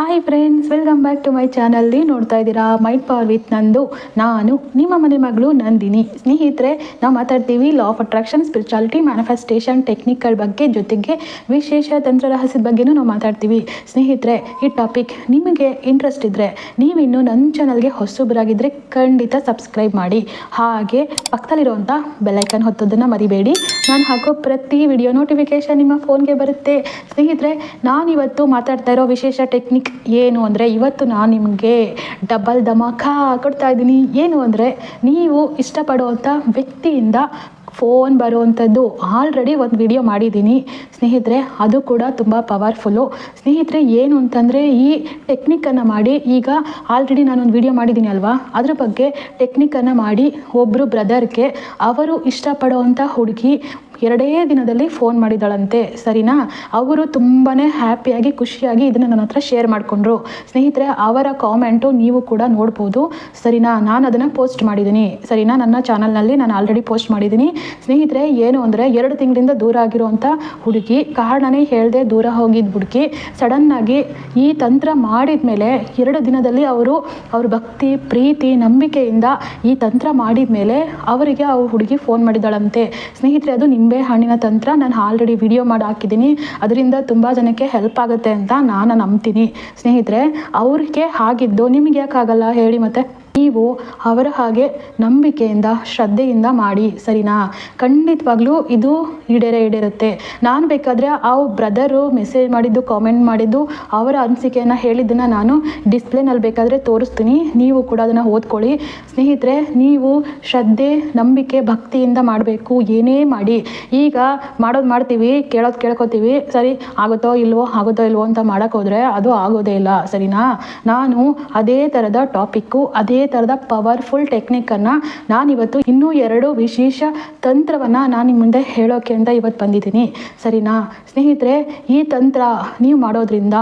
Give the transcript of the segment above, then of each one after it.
Hi friends welcome back to my ಚಾನಲ್ಲಿ ನೋಡ್ತಾ ಇದ್ದೀರಾ mind power with ನಂದು. ನಾನು ನಿಮ್ಮ ಮನೆ ಮಗಳು ನಂದಿನಿ. ಸ್ನೇಹಿತರೆ, ನಾವು ಮಾತಾಡ್ತೀವಿ law of attraction spirituality manifestation ಟೆಕ್ನಿಕ್ಗಳ ಬಗ್ಗೆ ಜೊತೆಗೆ ವಿಶೇಷ ತಂತ್ರ ರಹಸ್ಯದ ಬಗ್ಗೆನೂ ನಾವು ಮಾತಾಡ್ತೀವಿ. ಸ್ನೇಹಿತರೆ, ಈ ಟಾಪಿಕ್ ನಿಮಗೆ ಇಂಟ್ರೆಸ್ಟ್ ಇದ್ದರೆ ನೀವಿನ್ನು ನನ್ನ ಚಾನಲ್ಗೆ ಹೊಸಬರಾಗಿದ್ದರೆ ಖಂಡಿತ ಸಬ್ಸ್ಕ್ರೈಬ್ ಮಾಡಿ. ಹಾಗೆ ಪಕ್ಕದಲ್ಲಿರುವಂಥ ಬೆಲೈಕನ್ ಹೊತ್ತೋದನ್ನು ಮರಿಬೇಡಿ. ನಾನು ಹಾಕೋ ಪ್ರತಿ ವಿಡಿಯೋ ನೋಟಿಫಿಕೇಶನ್ ನಿಮ್ಮ ಫೋನ್ಗೆ ಬರುತ್ತೆ. ಸ್ನೇಹಿತರೆ, ನಾನಿವತ್ತು ಮಾತಾಡ್ತಾ ಇರೋ ವಿಶೇಷ ಟೆಕ್ನಿಕ್ ಏನು ಅಂದರೆ ಇವತ್ತು ನಾನು ನಿಮಗೆ ಡಬಲ್ ಧಮಾಕಾ ಕೊಡ್ತಾ ಇದ್ದೀನಿ. ಏನು ಅಂದರೆ ನೀವು ಇಷ್ಟಪಡುವಂಥ ವ್ಯಕ್ತಿಯಿಂದ ಫೋನ್ ಬರುವಂಥದ್ದು ಆಲ್ರೆಡಿ ಒಂದು ವಿಡಿಯೋ ಮಾಡಿದ್ದೀನಿ. ಸ್ನೇಹಿತರೆ, ಅದು ಕೂಡ ತುಂಬ ಪವರ್ಫುಲ್ಲು. ಸ್ನೇಹಿತರೆ, ಏನು ಅಂತಂದರೆ ಈ ಟೆಕ್ನಿಕನ್ನು ಮಾಡಿ, ಈಗ ಆಲ್ರೆಡಿ ನಾನೊಂದು ವಿಡಿಯೋ ಮಾಡಿದ್ದೀನಿ ಅಲ್ವಾ? ಅದ್ರ ಬಗ್ಗೆ ಟೆಕ್ನಿಕನ್ನು ಮಾಡಿ ಒಬ್ಬರು ಬ್ರದರ್ಗೆ ಅವರು ಇಷ್ಟಪಡೋವಂಥ ಹುಡುಗಿ ಎರಡೇ ದಿನದಲ್ಲಿ ಫೋನ್ ಮಾಡಿದಳಂತೆ, ಸರಿನಾ? ಅವರು ತುಂಬಾ ಹ್ಯಾಪಿಯಾಗಿ, ಖುಷಿಯಾಗಿ ಇದನ್ನು ನನ್ನ ಹತ್ರ ಶೇರ್ ಮಾಡಿಕೊಂಡ್ರು. ಸ್ನೇಹಿತರೆ, ಅವರ ಕಾಮೆಂಟು ನೀವು ಕೂಡ ನೋಡ್ಬೋದು. ಸರಿನಾ? ನಾನು ಅದನ್ನು ಪೋಸ್ಟ್ ಮಾಡಿದ್ದೀನಿ. ಸರಿನಾ? ನನ್ನ ಚಾನಲ್ನಲ್ಲಿ ನಾನು ಆಲ್ರೆಡಿ ಪೋಸ್ಟ್ ಮಾಡಿದ್ದೀನಿ. ಸ್ನೇಹಿತರೆ, ಏನು ಅಂದರೆ ಎರಡು ತಿಂಗಳಿಂದ ದೂರ ಆಗಿರುವಂಥ ಹುಡುಗಿ ಕಾರಣನೇ ಹೇಳದೆ ದೂರ ಹೋಗಿದ್ದ ಹುಡುಗಿ. ಸಡನ್ನಾಗಿ ಈ ತಂತ್ರ ಮಾಡಿದ ಮೇಲೆ ಎರಡು ದಿನದಲ್ಲಿ ಅವರು ಅವ್ರ ಭಕ್ತಿ, ಪ್ರೀತಿ, ನಂಬಿಕೆಯಿಂದ ಈ ತಂತ್ರ ಮಾಡಿದ ಮೇಲೆ ಅವರಿಗೆ ಅವ್ರ ಹುಡುಗಿ ಫೋನ್ ಮಾಡಿದಳಂತೆ. ಸ್ನೇಹಿತರೆ, ಅದು ನಿಂಬೆ ಹಣ್ಣಿನ ತಂತ್ರ. ನಾನು ಆಲ್ರೆಡಿ ವಿಡಿಯೋ ಮಾಡಿ ಹಾಕಿದ್ದೀನಿ. ಅದರಿಂದ ತುಂಬ ಜನಕ್ಕೆ ಹೆಲ್ಪ್ ಆಗುತ್ತೆ ಅಂತ ನಾನು ನಂಬ್ತೀನಿ. ಸ್ನೇಹಿತರೆ, ಅವ್ರಿಗೆ ಆಗಿದ್ದು ನಿಮಗೆ ಯಾಕಾಗಲ್ಲ? ಹೇಳಿ ಮತ್ತೆ. ನೀವು ಅವರ ಹಾಗೆ ನಂಬಿಕೆಯಿಂದ, ಶ್ರದ್ಧೆಯಿಂದ ಮಾಡಿ, ಸರಿನಾ? ಖಂಡಿತವಾಗ್ಲೂ ಇದು ಈಡೇರೇ ಈಡೇರುತ್ತೆ. ನಾನು ಬೇಕಾದರೆ ಆ ಬ್ರದರು ಮೆಸೇಜ್ ಮಾಡಿದ್ದು, ಕಾಮೆಂಟ್ ಮಾಡಿದ್ದು, ಅವರ ಅನಿಸಿಕೆಯನ್ನು ಹೇಳಿದ್ದನ್ನು ನಾನು ಡಿಸ್ಪ್ಲೇನಲ್ಲಿ ಬೇಕಾದರೆ ತೋರಿಸ್ತೀನಿ. ನೀವು ಕೂಡ ಅದನ್ನು ಓದ್ಕೊಳ್ಳಿ. ಸ್ನೇಹಿತರೆ, ನೀವು ಶ್ರದ್ಧೆ, ನಂಬಿಕೆ, ಭಕ್ತಿಯಿಂದ ಮಾಡಬೇಕು. ಏನೇ ಮಾಡಿ. ಈಗ ಮಾಡೋದು ಮಾಡ್ತೀವಿ, ಕೇಳೋದು ಕೇಳ್ಕೊತೀವಿ. ಸರಿ, ಆಗುತ್ತೋ ಇಲ್ವೋ ಆಗುತ್ತೋ ಇಲ್ವೋ ಅಂತ ಮಾಡೋಕ್ಕೋದ್ರೆ ಅದು ಆಗೋದೇ ಇಲ್ಲ. ಸರಿನಾ? ನಾನು ಅದೇ ಥರದ ಟಾಪಿಕ್ಕು ಅದೇ ಥರದ ಪವರ್ಫುಲ್ ಟೆಕ್ನಿಕ್ಕನ್ನು ನಾನಿವತ್ತು ಇನ್ನೂ ಎರಡು ವಿಶೇಷ ತಂತ್ರವನ್ನು ನಾನು ಮುಂದೆ ಹೇಳೋಕೆ ಅಂತ ಇವತ್ತು ಬಂದಿದ್ದೀನಿ. ಸರಿನಾ? ಸ್ನೇಹಿತರೆ, ಈ ತಂತ್ರ ನೀವು ಮಾಡೋದ್ರಿಂದ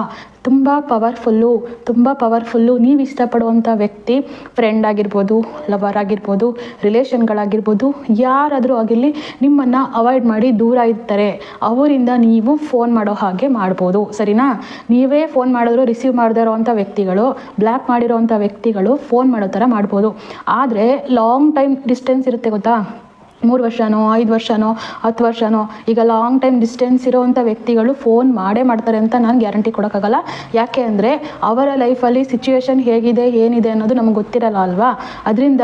ತುಂಬ ಪವರ್ಫುಲ್ಲು ತುಂಬ ಪವರ್ಫುಲ್ಲು, ನೀವು ಇಷ್ಟಪಡುವಂಥ ವ್ಯಕ್ತಿ ಫ್ರೆಂಡ್ ಆಗಿರ್ಬೋದು ಲವರ್ ಆಗಿರ್ಬೋದು ರಿಲೇಷನ್ಗಳಾಗಿರ್ಬೋದು ಯಾರಾದರೂ ಆಗಿರಲಿ, ನಿಮ್ಮನ್ನು ಅವಾಯ್ಡ್ ಮಾಡಿ ದೂರ ಇರ್ತಾರೆ. ಅವರಿಂದ ನೀವು ಫೋನ್ ಮಾಡೋ ಹಾಗೆ ಮಾಡ್ಬೋದು. ಸರಿನಾ? ನೀವೇ ಫೋನ್ ಮಾಡಿದ್ರು ರಿಸೀವ್ ಮಾಡದೇ ಇರೋವಂಥ ವ್ಯಕ್ತಿಗಳು ಬ್ಲ್ಯಾಕ್ ಮಾಡಿರೋವಂಥ ವ್ಯಕ್ತಿಗಳು ಫೋನ್ ಮಾಡೋ ಥರ ಮಾಡ್ಬೋದು. ಆದರೆ ಲಾಂಗ್ ಟೈಮ್ ಡಿಸ್ಟೆನ್ಸ್ ಇರುತ್ತೆ ಗೊತ್ತಾ? ಮೂರು ವರ್ಷನೋ, ಐದು ವರ್ಷನೋ, ಹತ್ತು ವರ್ಷನೋ, ಈಗ ಲಾಂಗ್ ಟೈಮ್ ಡಿಸ್ಟೆನ್ಸ್ ಇರೋವಂಥ ವ್ಯಕ್ತಿಗಳು ಫೋನ್ ಮಾಡೇ ಮಾಡ್ತಾರೆ ಅಂತ ನಾನು ಗ್ಯಾರಂಟಿ ಕೊಡೋಕ್ಕಾಗಲ್ಲ. ಯಾಕೆ ಅಂದರೆ ಅವರ ಲೈಫಲ್ಲಿ ಸಿಚುವೇಶನ್ ಹೇಗಿದೆ, ಏನಿದೆ ಅನ್ನೋದು ನಮ್ಗೆ ಗೊತ್ತಿರಲ್ಲ ಅಲ್ವಾ? ಅದರಿಂದ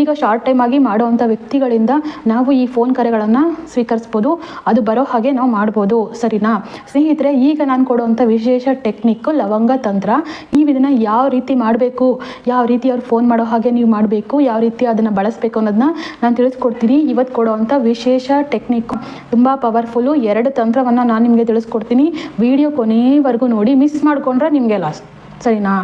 ಈಗ ಶಾರ್ಟ್ ಟೈಮ್ ಆಗಿ ಮಾಡೋವಂಥ ವ್ಯಕ್ತಿಗಳಿಂದ ನಾವು ಈ ಫೋನ್ ಕರೆಗಳನ್ನು ಸ್ವೀಕರಿಸ್ಬೋದು. ಅದು ಬರೋ ಹಾಗೆ ನಾವು ಮಾಡ್ಬೋದು. ಸರಿನಾ? ಸ್ನೇಹಿತರೆ, ಈಗ ನಾನು ಕೊಡುವಂಥ ವಿಶೇಷ ಟೆಕ್ನಿಕ್ಕು ಲವಂಗ ತಂತ್ರ. ನೀವು ಇದನ್ನು ಯಾವ ರೀತಿ ಮಾಡಬೇಕು? ಯಾವ ರೀತಿ ಅವ್ರು ಫೋನ್ ಮಾಡೋ ಹಾಗೆ ನೀವು ಮಾಡಬೇಕು? ಯಾವ ರೀತಿ ಅದನ್ನು ಬಳಸಬೇಕು ಅನ್ನೋದನ್ನ ನಾನು ತಿಳಿಸ್ಕೊಡ್ತೀನಿ. ಇವತ್ತು ಕೊಡುವಂಥ ವಿಶೇಷ ಟೆಕ್ನಿಕ್. ತುಂಬ ಪವರ್ಫುಲ್ಲು ಎರಡು ತಂತ್ರವನ್ನು ನಾನು ನಿಮಗೆ ತಿಳಿಸ್ಕೊಡ್ತೀನಿ. ವಿಡಿಯೋ ಕೊನೆವರೆಗೂ ನೋಡಿ, ಮಿಸ್ ಮಾಡಿಕೊಂಡ್ರೆ ನಿಮಗೆ ಲಾಸ್ ಸರಿನಾ?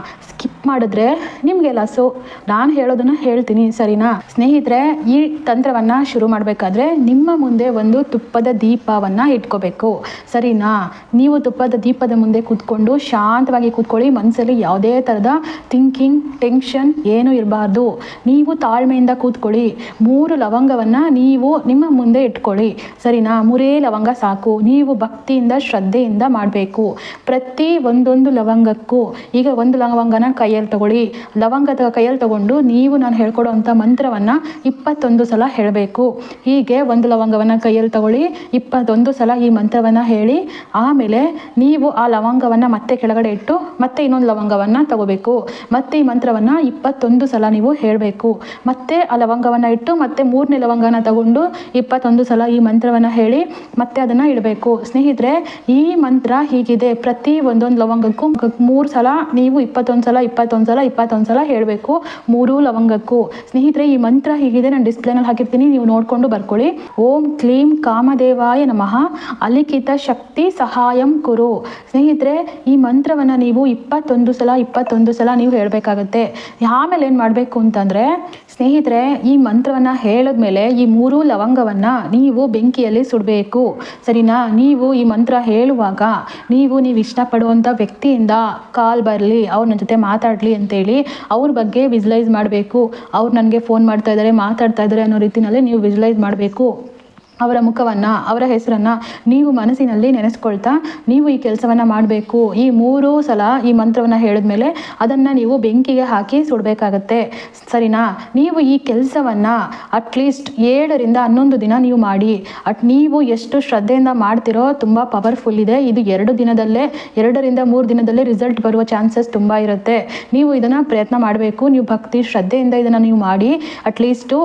ಮಾಡಿದ್ರೆ ನಿಮಗೆ ಲಾಸು ನಾನು ಹೇಳೋದನ್ನು ಹೇಳ್ತೀನಿ, ಸರಿನಾ? ಸ್ನೇಹಿತರೆ, ಈ ತಂತ್ರವನ್ನು ಶುರು ಮಾಡಬೇಕಾದ್ರೆ ನಿಮ್ಮ ಮುಂದೆ ಒಂದು ತುಪ್ಪದ ದೀಪವನ್ನು ಇಟ್ಕೋಬೇಕು. ಸರಿನಾ? ನೀವು ತುಪ್ಪದ ದೀಪದ ಮುಂದೆ ಕೂತ್ಕೊಂಡು ಶಾಂತವಾಗಿ ಕೂತ್ಕೊಳ್ಳಿ. ಮನಸ್ಸಲ್ಲಿ ಯಾವುದೇ ಥರದ ಥಿಂಕಿಂಗ್ ಟೆನ್ಷನ್ ಏನೂ ಇರಬಾರ್ದು. ನೀವು ತಾಳ್ಮೆಯಿಂದ ಕೂತ್ಕೊಳ್ಳಿ. ಮೂರು ಲವಂಗವನ್ನು ನೀವು ನಿಮ್ಮ ಮುಂದೆ ಇಟ್ಕೊಳ್ಳಿ. ಸರಿನಾ? ಮೂರೇ ಲವಂಗ ಸಾಕು. ನೀವು ಭಕ್ತಿಯಿಂದ, ಶ್ರದ್ಧೆಯಿಂದ ಮಾಡಬೇಕು. ಪ್ರತಿ ಒಂದೊಂದು ಲವಂಗಕ್ಕೂ, ಈಗ ಒಂದು ಲವಂಗನ ಕೈಯಲ್ಲಿ ತಗೊಳ್ಳಿ. ಲವಂಗದ ಕೈಯಲ್ಲಿ ತಗೊಂಡು ನೀವು ನಾನು ಹೇಳ್ಕೊಡೋವಂಥ ಮಂತ್ರವನ್ನು ಇಪ್ಪತ್ತೊಂದು ಸಲ ಹೇಳಬೇಕು. ಹೀಗೆ ಒಂದು ಲವಂಗವನ್ನು ಕೈಯಲ್ಲಿ ತಗೊಳ್ಳಿ, ಇಪ್ಪತ್ತೊಂದು ಸಲ ಈ ಮಂತ್ರವನ್ನು ಹೇಳಿ, ಆಮೇಲೆ ನೀವು ಆ ಲವಂಗವನ್ನು ಮತ್ತೆ ಕೆಳಗಡೆ ಇಟ್ಟು ಮತ್ತೆ ಇನ್ನೊಂದು ಲವಂಗವನ್ನು ತಗೋಬೇಕು. ಮತ್ತೆ ಈ ಮಂತ್ರವನ್ನು ಇಪ್ಪತ್ತೊಂದು ಸಲ ನೀವು ಹೇಳಬೇಕು. ಮತ್ತೆ ಆ ಲವಂಗವನ್ನು ಇಟ್ಟು ಮತ್ತೆ ಮೂರನೇ ಲವಂಗನ ತಗೊಂಡು ಇಪ್ಪತ್ತೊಂದು ಸಲ ಈ ಮಂತ್ರವನ್ನು ಹೇಳಿ ಮತ್ತೆ ಅದನ್ನು ಇಡಬೇಕು. ಸ್ನೇಹಿತರೆ, ಈ ಮಂತ್ರ ಹೀಗಿದೆ. ಪ್ರತಿ ಒಂದೊಂದು ಲವಂಗಕ್ಕೂ ಮೂರು ಸಲ ನೀವು ಇಪ್ಪತ್ತೊಂದು ಸಲ ಇಪ್ಪತ್ತೊಂದು ಸಲ ಇಪ್ಪತ್ತೊಂದು ಸಲ ಹೇಳಬೇಕು. ಮೂರು ಲವಂಗಕ್ಕೂ. ಸ್ನೇಹಿತರೆ, ಈ ಮಂತ್ರ ಹೀಗಿದೆ. ನಾನು ಡಿಸ್ಪ್ಲೇನಲ್ಲಿ ಹಾಕಿರ್ತೀನಿ. ನೀವು ನೋಡಿಕೊಂಡು ಬರ್ಕೊಳ್ಳಿ. ಓಂ ಕ್ಲೀಂ ಕಾಮದೇವಾಯ ನಮಃ. ಅಲಿಖಿತ ಶಕ್ತಿ ಸಹಾಯಂ ಕುರು. ಸ್ನೇಹಿತರೆ, ಈ ಮಂತ್ರವನ್ನು ನೀವು ಇಪ್ಪತ್ತೊಂದು ಸಲ ಇಪ್ಪತ್ತೊಂದು ಸಲ ನೀವು ಹೇಳಬೇಕಾಗತ್ತೆ. ಆಮೇಲೆ ಏನು ಮಾಡಬೇಕು ಅಂತಂದರೆ, ಸ್ನೇಹಿತರೆ, ಈ ಮಂತ್ರವನ್ನು ಹೇಳಿದ್ಮೇಲೆ ಈ ಮೂರು ಲವಂಗವನ್ನು ನೀವು ಬೆಂಕಿಯಲ್ಲಿ ಸುಡಬೇಕು. ಸರಿನಾ? ನೀವು ಈ ಮಂತ್ರ ಹೇಳುವಾಗ ನೀವು ನೀವು ಇಷ್ಟಪಡುವಂಥ ವ್ಯಕ್ತಿಯಿಂದ ಕಾಲ್ ಬರಲಿ. ಅವ್ರ ಜೊತೆ ಜೊತೆ ಮಾತಾಡಲಿ ಅಂತೇಳಿ ಅವ್ರ ಬಗ್ಗೆ ವಿಜುಲೈಸ್ ಮಾಡಬೇಕು. ಅವ್ರು ನನಗೆ ಫೋನ್ ಮಾಡ್ತಾ ಇದ್ದಾರೆ ಮಾತಾಡ್ತಾ ಇದ್ದಾರೆ ಅನ್ನೋ ರೀತಿಯಲ್ಲಿ ನೀವು ವಿಜುಲೈಸ್ ಮಾಡಬೇಕು. ಅವರ ಮುಖವನ್ನು, ಅವರ ಹೆಸರನ್ನು ನೀವು ಮನಸ್ಸಿನಲ್ಲಿ ನೆನೆಸ್ಕೊಳ್ತಾ, ನೀವು ಈ ಕೆಲಸವನ್ನು ಮಾಡಬೇಕು. ಈ ಮೂರು ಸಲ ಈ ಮಂತ್ರವನ್ನು ಹೇಳಿದ್ಮೇಲೆ ಅದನ್ನು ನೀವು ಬೆಂಕಿಗೆ ಹಾಕಿ ಸುಡಬೇಕಾಗತ್ತೆ. ಸರಿನಾ? ನೀವು ಈ ಕೆಲಸವನ್ನು ಅಟ್ಲೀಸ್ಟ್ ಏಳರಿಂದ ಹನ್ನೊಂದು ದಿನ ನೀವು ಮಾಡಿ. ಅಟ್ ನೀವು ಎಷ್ಟು ಶ್ರದ್ಧೆಯಿಂದ ಮಾಡ್ತಿರೋ ತುಂಬ ಪವರ್ಫುಲ್ ಇದೆ. ಇದು ಎರಡು ದಿನದಲ್ಲೇ, ಎರಡರಿಂದ ಮೂರು ದಿನದಲ್ಲೇ ರಿಸಲ್ಟ್ ಬರುವ ಚಾನ್ಸಸ್ ತುಂಬ ಇರುತ್ತೆ. ನೀವು ಇದನ್ನು ಪ್ರಯತ್ನ ಮಾಡಬೇಕು. ನೀವು ಭಕ್ತಿ, ಶ್ರದ್ಧೆಯಿಂದ ಇದನ್ನು ನೀವು ಮಾಡಿ ಅಟ್ಲೀಸ್ಟು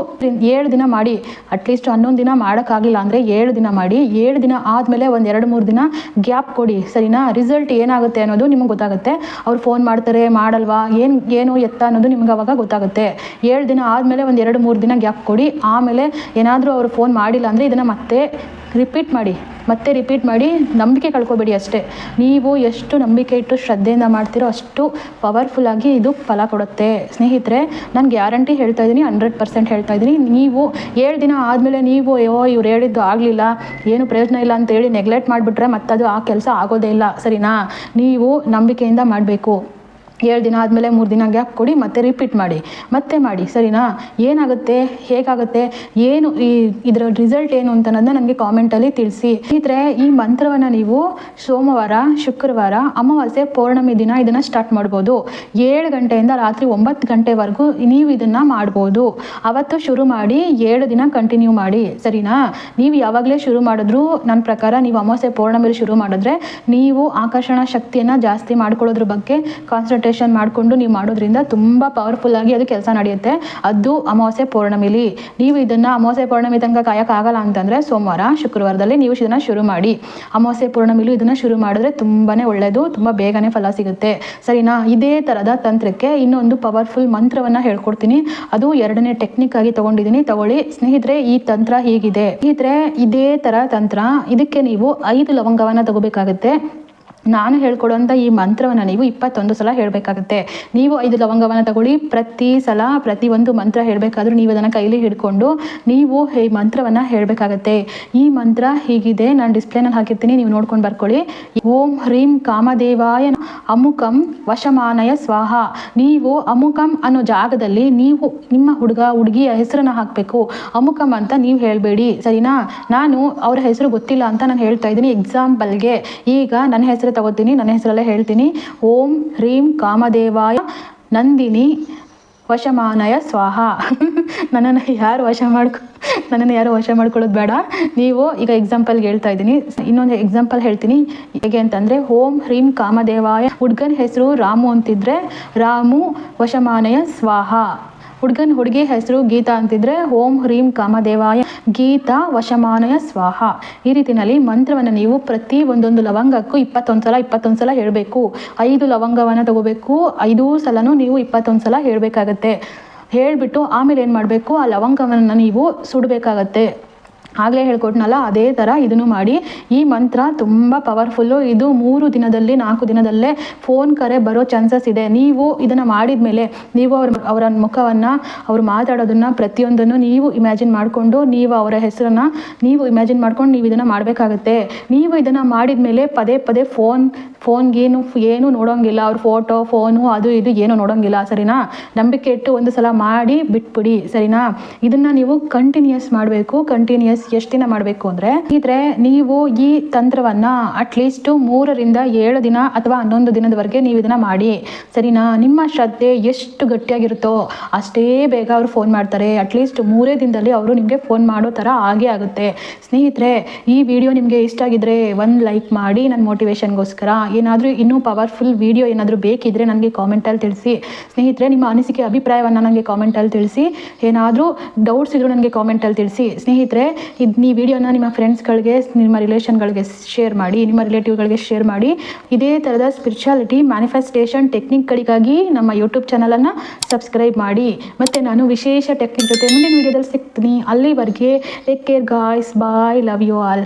ಏಳು ದಿನ ಮಾಡಿ ಅಟ್ಲೀಸ್ಟ್ ಹನ್ನೊಂದು ದಿನ ಮಾಡೋಕ್ಕಾಗಲಿಲ್ಲ ಅಂದರೆ ಏಳು ದಿನ ಮಾಡಿ, ಏಳು ದಿನ ಆದಮೇಲೆ ಒಂದು ಎರಡು ಮೂರು ದಿನ ಗ್ಯಾಪ್ ಕೊಡಿ. ಸರಿನಾ? ರಿಸಲ್ಟ್ ಏನಾಗುತ್ತೆ ಅನ್ನೋದು ನಿಮಗೆ ಗೊತ್ತಾಗುತ್ತೆ. ಅವ್ರು ಫೋನ್ ಮಾಡ್ತಾರೆ, ಮಾಡಲ್ವಾ? ಏನು ಏನು ಎತ್ತ ಅನ್ನೋದು ನಿಮ್ಗೆ ಅವಾಗ ಗೊತ್ತಾಗುತ್ತೆ. ಏಳು ದಿನ ಆದಮೇಲೆ ಒಂದು ಎರಡು ಮೂರು ದಿನ ಗ್ಯಾಪ್ ಕೊಡಿ. ಆಮೇಲೆ ಏನಾದರೂ ಅವರು ಫೋನ್ ಮಾಡಿಲ್ಲ ಅಂದರೆ ಇದನ್ನು ಮತ್ತೆ ರಿಪೀಟ್ ಮಾಡಿ. ಮತ್ತೆ ರಿಪೀಟ್ ಮಾಡಿ ನಂಬಿಕೆ ಕಳ್ಕೊಬೇಡಿ ಅಷ್ಟೇ. ನೀವು ಎಷ್ಟು ನಂಬಿಕೆ ಇಟ್ಟು ಶ್ರದ್ಧೆಯಿಂದ ಮಾಡ್ತೀರೋ ಅಷ್ಟು ಪವರ್ಫುಲ್ಲಾಗಿ ಇದು ಫಲ ಕೊಡುತ್ತೆ. ಸ್ನೇಹಿತರೆ, ನಾನು ಗ್ಯಾರಂಟಿ ಹೇಳ್ತಾ ಇದ್ದೀನಿ ಹಂಡ್ರೆಡ್ ಪರ್ಸೆಂಟ್ ಹೇಳ್ತಾ ಇದ್ದೀನಿ ನೀವು ಏಳು ದಿನ ಆದಮೇಲೆ ನೀವು, ಅಯ್ಯೋ, ಇವ್ರು ಹೇಳಿದ್ದು ಆಗಲಿಲ್ಲ, ಏನು ಪ್ರಯೋಜನ ಇಲ್ಲ ಅಂತೇಳಿ ನೆಗ್ಲೆಕ್ಟ್ ಮಾಡಿಬಿಟ್ರೆ ಮತ್ತದು ಆ ಕೆಲಸ ಆಗೋದೇ ಇಲ್ಲ. ಸರಿನಾ? ನೀವು ನಂಬಿಕೆಯಿಂದ ಮಾಡಬೇಕು. ಏಳು ದಿನ ಆದಮೇಲೆ ಮೂರು ದಿನ ಗ್ಯಾಪ್ ಕೊಡಿ, ಮತ್ತೆ ರಿಪೀಟ್ ಮಾಡಿ. ಮತ್ತೆ ಮಾಡಿ, ಸರಿನಾ? ಏನಾಗುತ್ತೆ? ಹೇಗಾಗುತ್ತೆ? ಏನು ಈ ಇದರ ರಿಸಲ್ಟ್ ಏನು ಅಂತ ಅನ್ನೋದನ್ನ ನನಗೆ ಕಾಮೆಂಟಲ್ಲಿ ತಿಳಿಸಿ. ಇದ್ರೆ ಈ ಮಂತ್ರವನ್ನು ನೀವು ಸೋಮವಾರ, ಶುಕ್ರವಾರ, ಅಮಾವಾಸ್ಯೆ, ಪೌರ್ಣಮಿ ದಿನ ಇದನ್ನು ಸ್ಟಾರ್ಟ್ ಮಾಡ್ಬೋದು. ಏಳು ಗಂಟೆಯಿಂದ ರಾತ್ರಿ ಒಂಬತ್ತು ಗಂಟೆವರೆಗೂ ನೀವು ಇದನ್ನು ಮಾಡ್ಬೋದು. ಅವತ್ತು ಶುರು ಮಾಡಿ, ಏಳು ದಿನ ಕಂಟಿನ್ಯೂ ಮಾಡಿ, ಸರಿನಾ? ನೀವು ಯಾವಾಗಲೇ ಶುರು ಮಾಡಿದ್ರು ನನ್ನ ಪ್ರಕಾರ ನೀವು ಅಮಾವಾಸ್ಯೆ, ಪೌರ್ಣಮಿಲಿ ಶುರು ಮಾಡಿದ್ರೆ ನೀವು ಆಕರ್ಷಣ ಶಕ್ತಿಯನ್ನು ಜಾಸ್ತಿ ಮಾಡ್ಕೊಳ್ಳೋದ್ರ ಬಗ್ಗೆ ಕಾನ್ಸಂಟ್ರೇಷನ್ ಮಾಡಿಕೊಂಡು ನೀವು ಮಾಡೋದ್ರಿಂದ ತುಂಬ ಪವರ್ಫುಲ್ಲಾಗಿ ಅದು ಕೆಲಸ ನಡೆಯುತ್ತೆ. ಅದು ಅಮಾವಾಸ್ಯೆ ಪೌರ್ಣಮಿಲಿ. ನೀವು ಇದನ್ನು ಅಮಾವಾಸ್ಯೆ ಪೌರ್ಣಮಿ ತನಕ ಕಾಯೋಕ್ಕಾಗಲ್ಲ ಅಂತಂದರೆ ಸೋಮವಾರ, ಶುಕ್ರವಾರದಲ್ಲಿ ನೀವು ಇದನ್ನು ಶುರು ಮಾಡಿ. ಅಮಾವಾಸ್ಯೆ ಪೌರ್ಣಮಿಲಿ ಇದನ್ನು ಶುರು ಮಾಡಿದ್ರೆ ತುಂಬಾ ಒಳ್ಳೆಯದು ತುಂಬ ಬೇಗನೆ ಫಲ ಸಿಗುತ್ತೆ. ಸರಿನಾ? ಇದೇ ಥರದ ತಂತ್ರಕ್ಕೆ ಇನ್ನೊಂದು ಪವರ್ಫುಲ್ ಮಂತ್ರವನ್ನು ಹೇಳ್ಕೊಡ್ತೀನಿ. ಅದು ಎರಡನೇ ಟೆಕ್ನಿಕ್ ಆಗಿ ತಗೊಂಡಿದ್ದೀನಿ ತಗೊಳ್ಳಿ. ಸ್ನೇಹಿತರೆ, ಈ ತಂತ್ರ ಹೀಗಿದೆ. ಸ್ನೇಹಿತರೆ, ಇದೇ ಥರ ತಂತ್ರ. ಇದಕ್ಕೆ ನೀವು ಐದು ಲವಂಗವನ್ನು ತಗೋಬೇಕಾಗುತ್ತೆ. ನಾನು ಹೇಳ್ಕೊಡುವಂಥ ಈ ಮಂತ್ರವನ್ನು ನೀವು ಇಪ್ಪತ್ತೊಂದು ಸಲ ಹೇಳಬೇಕಾಗುತ್ತೆ. ನೀವು ಐದು ಲವಂಗವನ್ನು ತಗೊಳ್ಳಿ, ಪ್ರತಿ ಸಲ ಪ್ರತಿ ಒಂದು ಮಂತ್ರ ಹೇಳಬೇಕಾದ್ರೂ ನೀವು ಅದನ್ನು ಕೈಲಿ ಹಿಡ್ಕೊಂಡು ನೀವು ಈ ಮಂತ್ರವನ್ನು ಹೇಳಬೇಕಾಗತ್ತೆ. ಈ ಮಂತ್ರ ಹೀಗಿದೆ, ನಾನು ಡಿಸ್ಪ್ಲೇನಲ್ಲಿ ಹಾಕಿರ್ತೀನಿ, ನೀವು ನೋಡ್ಕೊಂಡು ಬರ್ಕೊಳ್ಳಿ. ಓಂ ಹ್ರೀಂ ಕಾಮದೇವಾಯ ಅಮುಕಂ ವಶಮಾನಯ ಸ್ವಾಹ. ನೀವು ಅಮುಕಂ ಅನ್ನೋ ಜಾಗದಲ್ಲಿ ನೀವು ನಿಮ್ಮ ಹುಡುಗ, ಹುಡುಗಿಯ ಹೆಸರನ್ನು ಹಾಕಬೇಕು. ಅಮುಕಂ ಅಂತ ನೀವು ಹೇಳಬೇಡಿ, ಸರಿನಾ? ನಾನು ಅವರ ಹೆಸರು ಗೊತ್ತಿಲ್ಲ ಅಂತ ನಾನು ಹೇಳ್ತಾ ಇದ್ದೀನಿ ಎಕ್ಸಾಂಪಲ್ಗೆ ಈಗ ನನ್ನ ಹೆಸರು ತಗೋತೀನಿ, ನನ್ನ ಹೆಸರಲ್ಲೇ ಹೇಳ್ತೀನಿ. ಓಂ ಹ್ರೀಂ ಕಾಮದೇವಾಯ ನಂದಿನಿ ವಶಮಾನಯ ಸ್ವಾಹ. ನನ್ನನ್ನು ಯಾರು ವಶ ಮಾಡ್ಕೊ, ನನ್ನನ್ನು ಯಾರು ವಶ ಮಾಡ್ಕೊಳ್ಳೋದು ಬೇಡ. ನೀವು ಈಗ ಎಕ್ಸಾಂಪಲ್ಗೆ ಹೇಳ್ತಾ ಇದ್ದೀನಿ. ಇನ್ನೊಂದು ಎಕ್ಸಾಂಪಲ್ ಹೇಳ್ತೀನಿ. ಹೇಗೆ ಅಂತಂದರೆ, ಓಂ ಹ್ರೀಂ ಕಾಮದೇವಾಯ ಹುಡ್ಗನ ಹೆಸರು ರಾಮು ಅಂತಿದ್ರೆ, ರಾಮು ವಶಮಾನಯ ಸ್ವಾಹ. ಹುಡುಗನ ಹುಡುಗಿ ಹೆಸರು ಗೀತಾ ಅಂತಿದ್ರೆ ಓಂ ಹ್ರೀಂ ಕಾಮದೇವಾಯ ಗೀತಾ ವಶಮಾನಯ ಸ್ವಾಹ. ಈ ರೀತಿನಲ್ಲಿ ಮಂತ್ರವನ್ನು ನೀವು ಪ್ರತಿ ಒಂದೊಂದು ಲವಂಗಕ್ಕೂ ಇಪ್ಪತ್ತೊಂದು ಸಲ ಇಪ್ಪತ್ತೊಂದು ಸಲ ಹೇಳಬೇಕು. ಐದು ಲವಂಗವನ್ನು ತಗೋಬೇಕು. ಐದೂ ಸಲನೂ ನೀವು ಇಪ್ಪತ್ತೊಂದು ಸಲ ಹೇಳಬೇಕಾಗತ್ತೆ. ಹೇಳಿಬಿಟ್ಟು ಆಮೇಲೆ ಏನು ಮಾಡಬೇಕು? ಆ ಲವಂಗವನ್ನು ನೀವು ಸುಡಬೇಕಾಗತ್ತೆ. ಆಗಲೇ ಹೇಳ್ಕೊಟ್ನಲ್ಲ, ಅದೇ ಥರ ಇದನ್ನು ಮಾಡಿ. ಈ ಮಂತ್ರ ತುಂಬ ಪವರ್ಫುಲ್ಲು ಇದು ಮೂರು ದಿನದಲ್ಲಿ, ನಾಲ್ಕು ದಿನದಲ್ಲೇ ಫೋನ್ ಕರೆ ಬರೋ ಚಾನ್ಸಸ್ ಇದೆ. ನೀವು ಇದನ್ನು ಮಾಡಿದ ಮೇಲೆ ನೀವು ಅವ್ರ ಅವರ ಮುಖವನ್ನು, ಅವ್ರು ಮಾತಾಡೋದನ್ನು ಪ್ರತಿಯೊಂದನ್ನು ನೀವು ಇಮ್ಯಾಜಿನ್ ಮಾಡಿಕೊಂಡು, ನೀವು ಅವರ ಹೆಸರನ್ನು ನೀವು ಇಮ್ಯಾಜಿನ್ ಮಾಡ್ಕೊಂಡು ನೀವು ಇದನ್ನು ಮಾಡಬೇಕಾಗತ್ತೆ. ನೀವು ಇದನ್ನು ಮಾಡಿದ ಮೇಲೆ ಪದೇ ಪದೇ ಫೋನ್ ಫೋನ್ಗೇನು ಏನು ನೋಡೋಂಗಿಲ್ಲ. ಅವ್ರ ಫೋಟೋ, ಫೋನು, ಅದು ಇದು ಏನು ನೋಡೋಂಗಿಲ್ಲ. ಸರಿನಾ? ನಂಬಿಕೆ ಇಟ್ಟು ಒಂದು ಸಲ ಮಾಡಿ ಬಿಟ್ಬಿಡಿ. ಸರಿನಾ? ಇದನ್ನು ನೀವು ಕಂಟಿನ್ಯೂಸ್ ಮಾಡಬೇಕು. ಕಂಟಿನ್ಯೂಸ್ ಎಷ್ಟು ದಿನ ಮಾಡಬೇಕು ಅಂದರೆ, ಇದ್ರೆ ನೀವು ಈ ತಂತ್ರವನ್ನು ಅಟ್ಲೀಸ್ಟು ಮೂರರಿಂದ ಏಳು ದಿನ ಅಥವಾ ಹನ್ನೊಂದು ದಿನದವರೆಗೆ ನೀವು ಇದನ್ನು ಮಾಡಿ. ಸರಿನಾ? ನಿಮ್ಮ ಶ್ರದ್ಧೆ ಎಷ್ಟು ಗಟ್ಟಿಯಾಗಿರುತ್ತೋ ಅಷ್ಟೇ ಬೇಗ ಅವರು ಫೋನ್ ಮಾಡ್ತಾರೆ. ಅಟ್ಲೀಸ್ಟ್ ಮೂರೇ ದಿನದಲ್ಲಿ ಅವರು ನಿಮಗೆ ಫೋನ್ ಮಾಡೋ ಥರ ಆಗೇ ಆಗುತ್ತೆ. ಸ್ನೇಹಿತರೆ, ಈ ವಿಡಿಯೋ ನಿಮಗೆ ಇಷ್ಟ ಆಗಿದ್ರೆ ಒಂದು ಲೈಕ್ ಮಾಡಿ. ನನ್ನ ಮೋಟಿವೇಶನ್ಗೋಸ್ಕರ ಏನಾದರೂ ಇನ್ನೂ ಪವರ್ಫುಲ್ ವಿಡಿಯೋ ಏನಾದರೂ ಬೇಕಿದ್ದರೆ ನನಗೆ ಕಾಮೆಂಟಲ್ಲಿ ತಿಳಿಸಿ. ಸ್ನೇಹಿತರೆ, ನಿಮ್ಮ ಅನಿಸಿಕೆ, ಅಭಿಪ್ರಾಯವನ್ನು ನನಗೆ ಕಾಮೆಂಟಲ್ಲಿ ತಿಳಿಸಿ. ಏನಾದರೂ ಡೌಟ್ಸ್ ಇದ್ದರೂ ನನಗೆ ಕಾಮೆಂಟಲ್ಲಿ ತಿಳಿಸಿ. ಸ್ನೇಹಿತರೆ, ಇದು ಈ ವಿಡಿಯೋನ ನಿಮ್ಮ ಫ್ರೆಂಡ್ಸ್ಗಳಿಗೆ ನಿಮ್ಮ ರಿಲೇಷನ್ಗಳಿಗೆ ಶೇರ್ ಮಾಡಿ, ನಿಮ್ಮ ರಿಲೇಟಿವ್ಗಳಿಗೆ ಶೇರ್ ಮಾಡಿ. ಇದೇ ಥರದ ಸ್ಪಿರಿಚುಯಾಲಿಟಿ ಮ್ಯಾನಿಫೆಸ್ಟೇಷನ್ ಟೆಕ್ನಿಕ್ಗಳಿಗಾಗಿ ನಮ್ಮ ಯೂಟ್ಯೂಬ್ ಚಾನಲನ್ನು ಸಬ್ಸ್ಕ್ರೈಬ್ ಮಾಡಿ. ಮತ್ತು ನಾನು ವಿಶೇಷ ಟೆಕ್ನಿಕ್ ಜೊತೆ ಮುಂದಿನ ವಿಡಿಯೋದಲ್ಲಿ ಸಿಗ್ತೀನಿ. ಅಲ್ಲಿವರೆಗೆ take care guys bye love you all